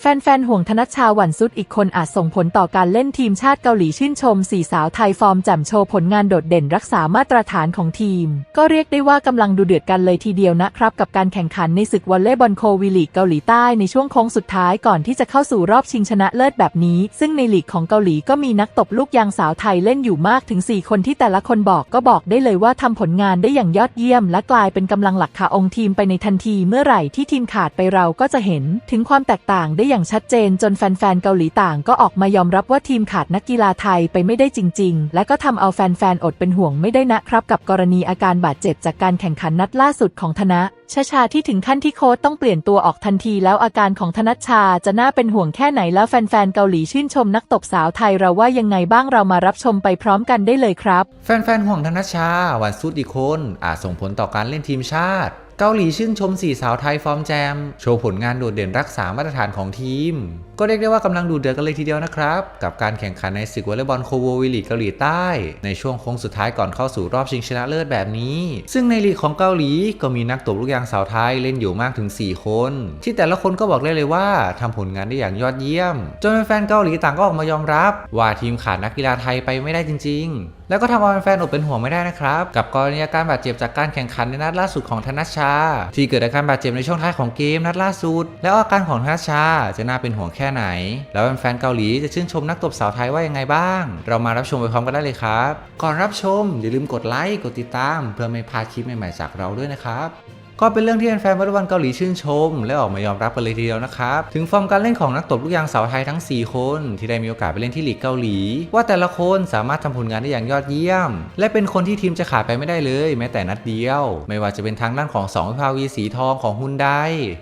แฟนๆ ห่วงธนัชชาหวันซุดอีกคนอาจส่งผลต่อการเล่นทีมชาติเกาหลีชื่นชมสี่สาวไทยฟอร์มแจ่มโชว์ผลงานโดดเด่นรักษามาตรฐานของทีม ก็เรียกได้ว่ากำลังดูเดือดกันเลยทีเดียวนะครับ กับการแข่งขันในศึกวอลเลย์บอลโควิลีกเกาหลีใต้ในช่วงโค้งสุดท้ายก่อนที่จะเข้าสู่รอบชิงชนะเลิศแบบนี้ ซึ่งในลีกของเกาหลีก็มีนักตบลูกยางสาวไทยเล่นอยู่มากถึง 4 คนที่แต่ละคนบอกก็บอกได้เลยว่าทำผลงานได้อย่างยอดเยี่ยม และกลายเป็นกำลังหลักขาองค์ทีมไปในทันที เมื่อไหร่ที่ทีมขาดไปเราก็จะเห็นถึงความแตกต่างได้อย่างชัดเจนจนแฟนๆเกาหลีต่างก็ออกมายอมรับว่าทีมขาดนักกีฬาไทยไปไม่ได้จริง ๆ และก็ทำเอาแฟนๆอดเป็นห่วงไม่ได้นะครับกับกรณีอาการบาดเจ็บจากการแข่งขันนัดล่าสุดของธนะชาชาที่ถึงขั้นที่โค้ชต้องเปลี่ยนตัวออกทันทีแล้วอาการของธนัชชาจะน่าเป็นห่วงแค่ไหนแล้วแฟนๆเกาหลีชื่นชมนักตบสาวไทยเราว่ายังไงบ้างเรามารับชมไปพร้อมกันได้เลยครับ แฟนๆห่วงธนัชชาหวันซุดอีกคนอาจส่งผลต่อการเล่นทีมชาติ เกาหลีชื่นชมสี่สาวไทยฟอร์มแจม โชว์ผลงานโดดเด่นรักษามาตรฐานของทีม ก็เรียกได้ว่ากำลังดูเดือดกันเลยทีเดียวนะครับ กับการแข่งขันในศึกวอลเลย์บอลโคโววิลีเกาหลีใต้ ในช่วงโค้งสุดท้ายก่อนเข้าสู่รอบชิงชนะเลิศแบบนี้ ซึ่งในลีกของเกาหลีก็มีนักตบลูกยางสาวไทยเล่นอยู่มากถึง 4 คน ที่แต่ละคนก็บอกได้เลยว่าทำผลงานได้อย่างยอดเยี่ยม จนแฟนๆเกาหลีต่างก็ออกมายอมรับ ว่าทีมขาดนักกีฬาไทยไปไม่ได้จริง ๆแล้วก็ทำเอาแฟนๆอดเป็นห่วงไม่ได้นะครับ กับกรณีอาการบาดเจ็บจากการแข่งขันในนัดล่าสุดของธนัชชา ที่เกิดอาการบาดเจ็บในช่วงท้ายของเกมนัดล่าสุด แล้วอาการของธนัชชาจะน่าเป็นห่วงแค่ไหน แล้วแฟนๆเกาหลีจะชื่นชมนักตบสาวไทยว่ายังไงบ้าง เรามารับชมไปพร้อมกันได้เลยครับ ก่อนรับชมอย่าลืมกดไลค์กดติดตาม เพื่อไม่พลาดคลิปใหม่ๆจากเราด้วยนะครับ ก็เป็นเรื่องที่แฟนๆวอลเลย์บอลเกาหลีชื่นชม และออกมายอมรับกันเลยทีเดียวนะครับ ถึงฟอร์มการเล่นของนักตบลูกยางสาวไทยทั้ง 4 คน ที่ได้มีโอกาสไปเล่นที่ลีกเกาหลี ว่าแต่ละคนสามารถทำผลงานได้อย่างยอดเยี่ยม และเป็นคนที่ทีมจะขาดไปไม่ได้เลย แม้แต่นัดเดียว ไม่ว่าจะเป็นทางด้านของ2วิภาวีสีทองของฮุนได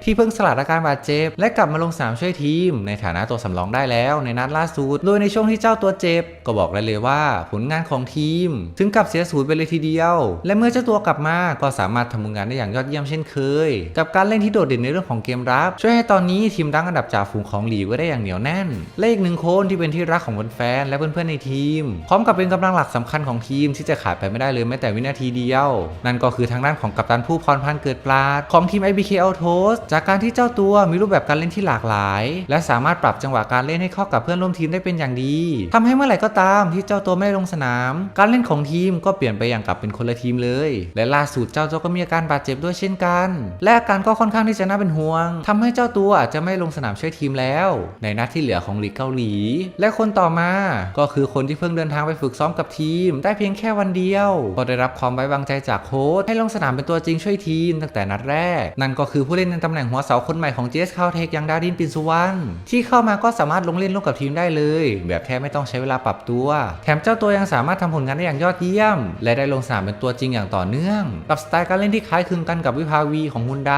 ที่เพิ่งสลัดอาการบาดเจ็บ และกลับมาลงสนามช่วยทีม ในฐานะตัวสำรองได้แล้ว ในนัดล่าสุดโดยในช่วงที่เจ้าตัวเจ็บ ก็บอกได้เลยว่า ผลงานของทีม ถึงกับเสียสูญไปเลยทีเดียว และเมื่อเจ้าตัวกลับมาก็สามารถทำผลงานได้อย่างยอดเยี่ยมเช่นเคย กับการเล่นที่โดดเด่นในเรื่องของเกมรับ ช่วยให้ตอนนี้ทีมรั้งอันดับจ่าฝูงของหลีกไว้ได้อย่างเหนียวแน่นและอีกหนึ่งคนที่เป็นที่รักของแฟนๆและเพื่อนๆในทีม พร้อมกับเป็นกำลังหลักสำคัญของทีมที่จะขาดไปไม่ได้เลยแม้แต่วินาทีเดียว นั่นก็คือทางด้านของกัปตันผู้พรพันเกิดปราดของทีม IBK a u t o s จากการที่เจ้าตัวมีรูปแบบการเล่นที่หลากหลาย และสามารถปรับจังหวะการเล่นให้เข้ากับเพื่อนร่วมทีมได้เป็นอย่างดีทำให้เมื่อไหร่ก็ตามที่เจ้าตัวไม่ลงสนาม การเล่นของทีมก็เปลี่ยนไปอย่างกับเป็นคนละทีมเลย และล่าสุดเจ้าตัวก็มีอาการบาดเจ็บด้วยเช่นกัน และอาการก็ค่อนข้างที่จะน่าเป็นห่วงทำให้เจ้าตัวอาจจะไม่ลงสนามช่วยทีมแล้ว ในนัดที่เหลือของลีกเกาหลี และคนต่อมา ก็คือคนที่เพิ่งเดินทางไปฝึกซ้อมกับทีม ได้เพียงแค่วันเดียว ก็ได้รับความไว้วางใจจากโค้ชให้ลงสนามเป็นตัวจริงช่วยทีม ตั้งแต่นัดแรก นั่นก็คือผู้เล่นในตำแหน่งหัวเสาคนใหม่ของ JS c o u t e c h อย่างดารินปินสุวรรณที่เข้ามาก็สามารถลงเล่นร่วมกับทีมได้เลย แบบแทบไม่ต้องใช้เวลาปรับตัว แถมเจ้าตัวยังสามารถทำผลงานได้อย่างยอดเยี่ยม และได้ลงสนามเป็นตัวจริงอย่างต่อเนื่อง กับสไตล์การเล่นที่คล้ายคลึงกันกับวิภาวีของฮุนได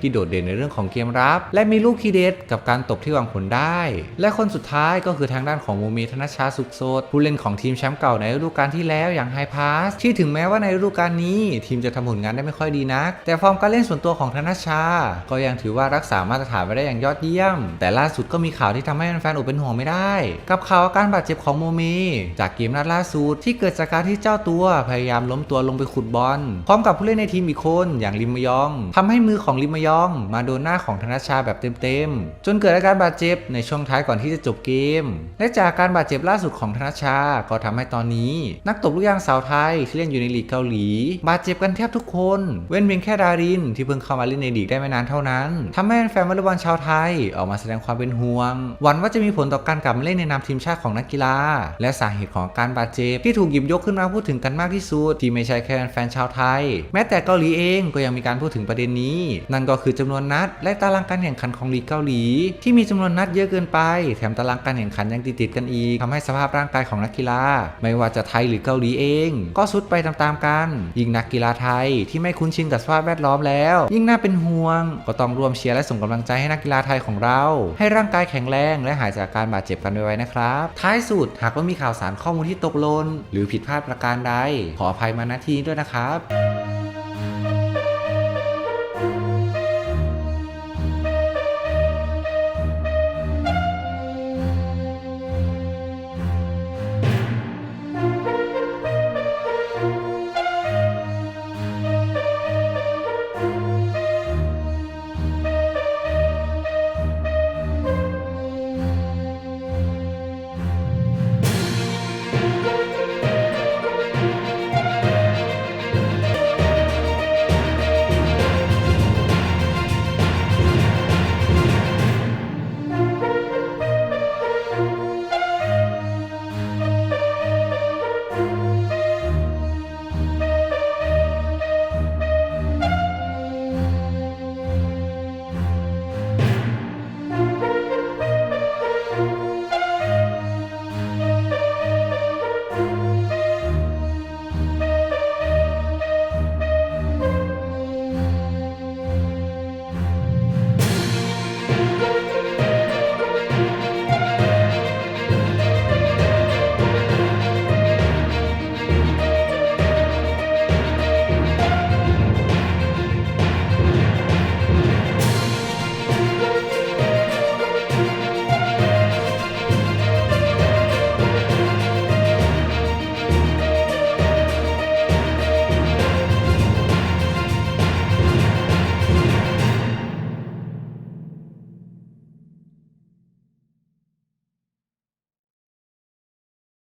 ที่โดดเด่นในเรื่องของเกมรับ และมีลูกคีเด็ดกับการตบที่วางผลได้ และคนสุดท้ายก็คือทางด้านของโมเมธนชาสุขโสดผู้เล่นของทีมแชมป์เก่าในฤดูกาลที่แล้วอย่างไฮพาสที่ถึงแม้ว่าในฤดูกาลนี้ ทีมจะทำผลงานได้ไม่ค่อยดีนัก แต่ฟอร์มการเล่นส่วนตัวของธนชา ก็ยังถือว่ารักษามาตรฐานไว้ได้อย่างยอดเยี่ยม แต่ล่าสุดก็มีข่าวที่ทำให้แฟนๆอดเป็นห่วงไม่ได้ กับข่าวอาการบาดเจ็บของโมเมจากเกมนัดล่าสุดที่เกิดจากการที่เจ้าตัวพยายามล้มตัวลงไปขุดบอลพร้อมกับผู้เล่นในทีมอีกคนอย่างลิมยองทำให้มือของลิมยอง มาโดนหน้าของธนชาแบบเต็มๆ จนเกิดอาการบาดเจ็บในช่วงท้ายก่อนที่จะจบเกม และจากการบาดเจ็บล่าสุดของธนชา ก็ทำให้ตอนนี้ นักตบลูกยางสาวไทยที่เล่นอยู่ในลีกเกาหลี บาดเจ็บกันแทบทุกคน เว้นเพียงแค่ดารินที่เพิ่งเข้ามาเล่นในลีกได้ไม่นานเท่านั้นทำให้แฟนวอลเลย์บอลชาวไทยออกมาแสดงความเป็นห่วง หวั่นว่าจะมีผลต่อการกลับมาเล่นในนามทีมชาติของนักกีฬา และสาเหตุของการบาดเจ็บที่ถูกหยิบยกขึ้นมาพูดถึงกันมากที่สุดที่ไม่ใช่แค่แฟนชาวไทย แม้แต่เกาหลีเองก็ยังมีการพูดถึงประเด็นนี้ นั่นก็คือจำนวนนัด และตารางการแข่งขันของลีกเกาหลี ที่มีจำนวนนัดเยอะเกินไป แถมตารางการแข่งขันยังติดๆกันอีกทำให้สภาพร่างกายของนักกีฬา ไม่ว่าจะไทยหรือเกาหลีเอง ก็สุดไปตามๆกัน ยิ่งนักกีฬาไทยที่ไม่คุ้นชินกับสภาพแวดล้อมแล้ว ยิ่งน่าเป็นห่วง ก็ต้องร่วมเชียร์และส่งกำลังใจให้นักกีฬาไทยของเรา ให้ร่างกายแข็งแรงและหายจากการบาดเจ็บกันไวๆนะครับ ท้ายสุดหากว่ามีข่าวสารข้อมูลที่ตกหล่นหรือผิดพลาดประการใด ขออภัยมาณที่นี้ด้วยนะครับ